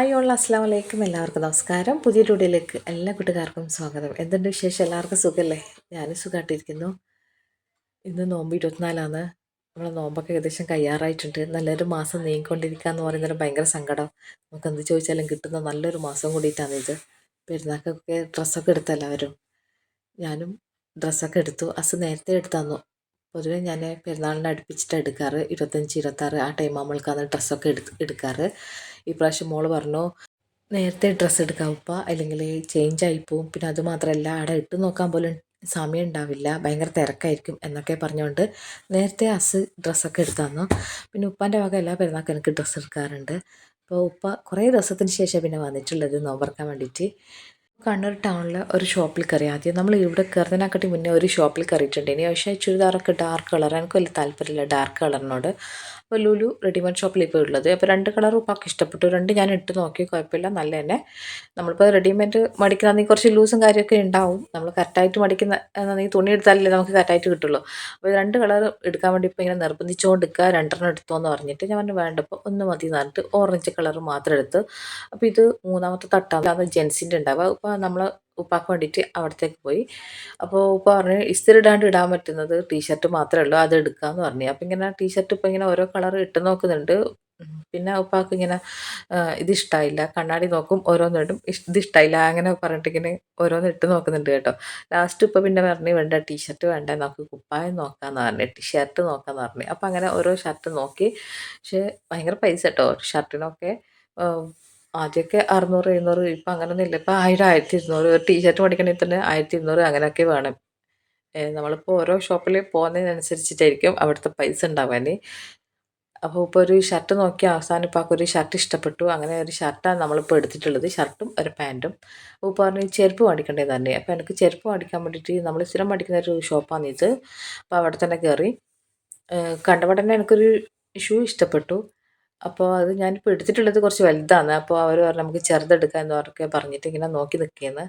Hi all അസ്സാം വലൈക്കും എല്ലാവർക്കും നമസ്കാരം. പുതിയ ടൂഡിയിലേക്ക് എല്ലാ കൂട്ടുകാർക്കും സ്വാഗതം. എന്തുണ്ട് വിശേഷം? എല്ലാവർക്കും സുഖമല്ലേ ഞാനും സുഖമായിട്ടിരിക്കുന്നു ഇന്ന് നോമ്പ് ഇരുപത്തിനാലാണ്. നമ്മളെ നോമ്പൊക്കെ ഏകദേശം കയ്യാറായിട്ടുണ്ട് നല്ലൊരു മാസം നീങ്ങിക്കൊണ്ടിരിക്കുക എന്ന് പറയുന്നൊരു ഭയങ്കര സങ്കടം. നമുക്ക് എന്ത് ചോദിച്ചാലും കിട്ടുന്ന നല്ലൊരു മാസം കൂടിയിട്ടാണ് ഇത്. പെരുന്നാക്കൊക്കെ ഡ്രസ്സൊക്കെ എടുത്ത എല്ലാവരും? ഞാനും ഡ്രസ്സൊക്കെ എടുത്തു. അസ് നേരത്തെ എടുത്തു തന്നു. പൊതുവെ ഞാൻ പെരുന്നാളിനെ അടുപ്പിച്ചിട്ട് എടുക്കാറ്. ഇരുപത്തഞ്ച് ഇരുപത്താറ് ആ ടൈം നമ്മൾക്കാണ് ഡ്രസ്സൊക്കെ എടുത്ത് എടുക്കാറ്. ഈ പ്രാവശ്യം മോൾ പറഞ്ഞു നേരത്തെ ഡ്രസ്സ് എടുക്കാം ഉപ്പ. അല്ലെങ്കിൽ ചേഞ്ച് ആയിപ്പോവും പിന്നെ അതുമാത്രമല്ല അവിടെ ഇട്ട് നോക്കാൻ പോലും സമയം ഉണ്ടാവില്ല. ഭയങ്കര തിരക്കായിരിക്കും എന്നൊക്കെ പറഞ്ഞുകൊണ്ട് നേരത്തെ അസ് ഡ്രസ്സൊക്കെ എടുത്തു തന്നു. പിന്നെ ഉപ്പാന്റെ വക എല്ലാ പെരുന്നാൾക്കും എനിക്ക് ഡ്രസ്സ് എടുക്കാറുണ്ട്. അപ്പോൾ ഉപ്പ കുറേ ദിവസത്തിന് ശേഷം പിന്നെ വന്നിട്ടുള്ളത് നോമ്പറക്കാൻ വേണ്ടിയിട്ട്. കണ്ണൂർ ടൗണിൽ ഒരു ഷോപ്പിൽ കയറി. ആദ്യം നമ്മൾ ഇവിടെ കയറുന്നതിനെക്കാട്ടി മുന്നേ ഒരു ഷോപ്പിൽ കയറിയിട്ടുണ്ട്. ഇനി പക്ഷേ ചുരിദാറൊക്കെ ഡാർക്ക് കളർ എനിക്ക് വലിയ താല്പര്യമില്ല ഡാർക്ക് കളറിനോട് അപ്പോൾ ലുലു റെഡിമെയ്ഡ് ഷോപ്പിൽ ഇപ്പോൾ ഉള്ളത്. അപ്പോൾ രണ്ട് കളർ ഉപ്പാക്ക് ഇഷ്ടപ്പെട്ടു. രണ്ട് ഞാൻ ഇട്ട് നോക്കി. കുഴപ്പമില്ല. നല്ല തന്നെ. നമ്മളിപ്പോൾ റെഡിമെയ്ഡ് മടിക്കുന്നതെങ്കിൽ കുറച്ച് ലൂസും കാര്യമൊക്കെ ഉണ്ടാവും. നമ്മൾ കറക്റ്റായിട്ട് മടിക്കുന്ന തുണി എടുത്താലല്ലേ നമുക്ക് കറക്റ്റായിട്ട് കിട്ടുള്ളൂ. അപ്പോൾ രണ്ട് കളർ എടുക്കാൻ വേണ്ടി ഇപ്പോൾ ഇങ്ങനെ നിർബന്ധിച്ചുകൊണ്ട് എടുക്കുക രണ്ടെണ്ണം എടുത്തോ എന്ന് പറഞ്ഞിട്ട് ഞാൻ പറഞ്ഞു വേണ്ടപ്പോൾ ഒന്ന് മതി എന്ന് പറഞ്ഞിട്ട് ഓറഞ്ച് കളർ മാത്രം എടുത്ത്. അപ്പോൾ ഇത് മൂന്നാമത്തെ തട്ടാണ്. അത് ജെൻസിന്റെ ഉണ്ടാവുക. ഇപ്പോൾ നമ്മൾ ഉപ്പാക്ക് വേണ്ടിയിട്ട് അവിടത്തേക്ക് പോയി. അപ്പോൾ ഉപ്പ പറഞ്ഞു ഇസ്തിരി ഇടാണ്ട് ഇടാൻ പറ്റുന്നത് ടീഷർട്ട് മാത്രമേ ഉള്ളൂ അത് എടുക്കാമെന്ന് പറഞ്ഞു. അപ്പോൾ ഇങ്ങനെ ടീഷർട്ട് ഇപ്പോൾ ഇങ്ങനെ ഓരോ കളർ ഇട്ട് നോക്കുന്നുണ്ട്. പിന്നെ ഉപ്പാക്ക് ഇങ്ങനെ ഇത് ഇഷ്ടമായില്ല കണ്ണാടി നോക്കും ഓരോന്നിടും ഇത് ഇഷ്ടമായില്ല അങ്ങനെ പറഞ്ഞിട്ട് ഇങ്ങനെ ഓരോന്ന് ഇട്ട് നോക്കുന്നുണ്ട് കേട്ടോ. ലാസ്റ്റ് ഇപ്പം പിന്നെ പറഞ്ഞു വേണ്ട ടീഷർട്ട് വേണ്ട നമുക്ക് കുപ്പായം നോക്കാമെന്ന് പറഞ്ഞു ടീഷർട്ട് നോക്കാമെന്ന് പറഞ്ഞു. അപ്പം അങ്ങനെ ഓരോ ഷർട്ട് നോക്കി. പക്ഷേ ഭയങ്കര പൈസ കേട്ടോ ഷർട്ടിനൊക്കെ ആദ്യമൊക്കെ അറുന്നൂറ് എഴുന്നൂറ് ഇപ്പം അങ്ങനൊന്നും ഇല്ല ഇപ്പം ആയിരം ആയിരത്തി ഇരുന്നൂറ് ഒരു ടീഷർട്ട് മേടിക്കണമെങ്കിൽ തന്നെ ആയിരത്തി ഇരുന്നൂറ് അങ്ങനെയൊക്കെ വേണം. നമ്മളിപ്പോൾ ഓരോ ഷോപ്പിൽ പോകുന്നതിനനുസരിച്ചിട്ടായിരിക്കും അവിടുത്തെ പൈസ ഉണ്ടാവാൻ അപ്പോൾ ഇപ്പോൾ ഒരു ഷർട്ട് നോക്കി അവസാനം ഇപ്പോൾ ഒരു ഷർട്ട് ഇഷ്ടപ്പെട്ടു. അങ്ങനെ ഒരു ഷർട്ടാണ് നമ്മളിപ്പോൾ എടുത്തിട്ടുള്ളത്. ഷർട്ടും ഒരു പാന്റും അപ്പോൾ പറഞ്ഞ് ചെരുപ്പ് മേടിക്കേണ്ടത് തന്നെ അപ്പോൾ എനിക്ക് ചെരുപ്പ് മേടിക്കാൻ വേണ്ടിയിട്ട് നമ്മൾ സ്ഥിരം മേടിക്കുന്ന ഒരു ഷോപ്പാണ് ഇത്. അപ്പോൾ അവിടെ തന്നെ കയറി കണ്ടപാടന്നെ എനിക്കൊരു ഷൂ ഇഷ്ടപ്പെട്ടു. അപ്പോൾ അത് ഞാനിപ്പോൾ എടുത്തിട്ടുള്ളത് കുറച്ച് വലുതാണ്. അപ്പോൾ അവർ പറഞ്ഞു നമുക്ക് ചെറുതെടുക്കാം എന്ന് പറഞ്ഞൊക്കെ പറഞ്ഞിട്ട് ഇങ്ങനെ നോക്കി നിൽക്കുകയെന്ന്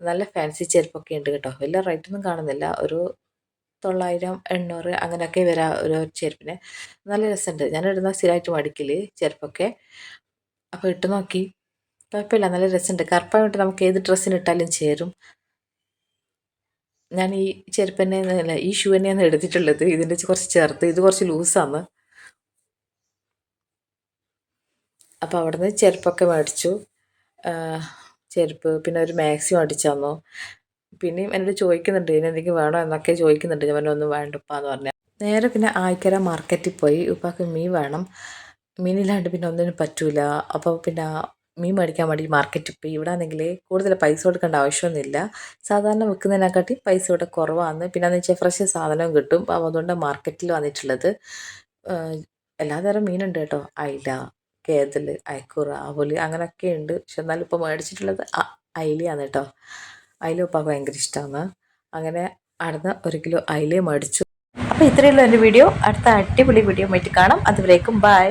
നല്ല ഫാൻസി ചെരുപ്പൊക്കെ ഉണ്ട് കേട്ടോ. വലിയ റേറ്റൊന്നും കാണുന്നില്ല. ഒരു തൊള്ളായിരം എണ്ണൂറ് അങ്ങനെയൊക്കെ വരാം ഒരു ചെരുപ്പിന്. നല്ല രസമുണ്ട്. ഞാൻ ഇടുന്ന സ്ഥിരമായിട്ട് മടിക്കൽ ചെരുപ്പൊക്കെ. അപ്പോൾ ഇട്ട് നോക്കി. കുഴപ്പമില്ല. നല്ല രസമുണ്ട്. കറുപ്പായിട്ട് നമുക്ക് ഏത് ഡ്രസ്സിന് ഇട്ടാലും ചേരും. ഞാൻ ഈ ചെരുപ്പ് തന്നെ ഈ ഷൂ തന്നെയാണ് എടുത്തിട്ടുള്ളത്. ഇതിന്റെ കുറച്ച് ചേർത്ത് ഇത് കുറച്ച് ലൂസാണ് അപ്പോൾ അവിടുന്ന് ചെരുപ്പൊക്കെ മേടിച്ചു. ചെരുപ്പ് പിന്നെ ഒരു മാക്സി മേടിച്ചു തന്നു. പിന്നെയും എന്നോട് ചോദിക്കുന്നുണ്ട് ഇനി എന്തെങ്കിലും വേണോ? എന്നൊക്കെ ചോദിക്കുന്നുണ്ട്. ഞാൻ ഒന്നും വേണ്ടപ്പാന്ന് പറഞ്ഞു. നേരെ പിന്നെ ആയിക്കര മാർക്കറ്റിൽ പോയി. ഉപ്പാക്ക് മീൻ വേണം. മീനില്ലാണ്ട് പിന്നെ ഒന്നിനും പറ്റൂല. അപ്പോൾ പിന്നെ മീൻ മേടിക്കാൻ വേണ്ടി മാർക്കറ്റിൽ പോയി. ഇവിടെ ആണെങ്കിൽ കൂടുതൽ പൈസ കൊടുക്കേണ്ട ആവശ്യമൊന്നുമില്ല. സാധാരണ വിൽക്കുന്നതിനെക്കാട്ടി പൈസ ഇവിടെ കുറവാണ് പിന്നെ എന്ന് വെച്ചാൽ ഫ്രഷ് സാധനവും കിട്ടും. അപ്പോൾ അതുകൊണ്ട് മാർക്കറ്റിൽ വന്നിട്ടുള്ളത്. എല്ലാതരം മീനുണ്ട് കേട്ടോ. അയില കേതൽ അയക്കുറ ആവോലി അങ്ങനെയൊക്കെ ഉണ്ട് പക്ഷെ എന്നാലും ഇപ്പോൾ മേടിച്ചിട്ടുള്ളത് അയിലയാണ് കേട്ടോ അയില ഉപ്പാക്ക് ഭയങ്കര ഇഷ്ടമാണ് അങ്ങനെ അടുത്ത ഒരു കിലോ അയില മേടിച്ചു. അപ്പോൾ ഇത്രയുള്ള എന്റെ വീഡിയോ. അടുത്ത അടിപൊളി വീഡിയോ ആയിട്ട് കാണാം. അതുവരേക്കും ബൈ.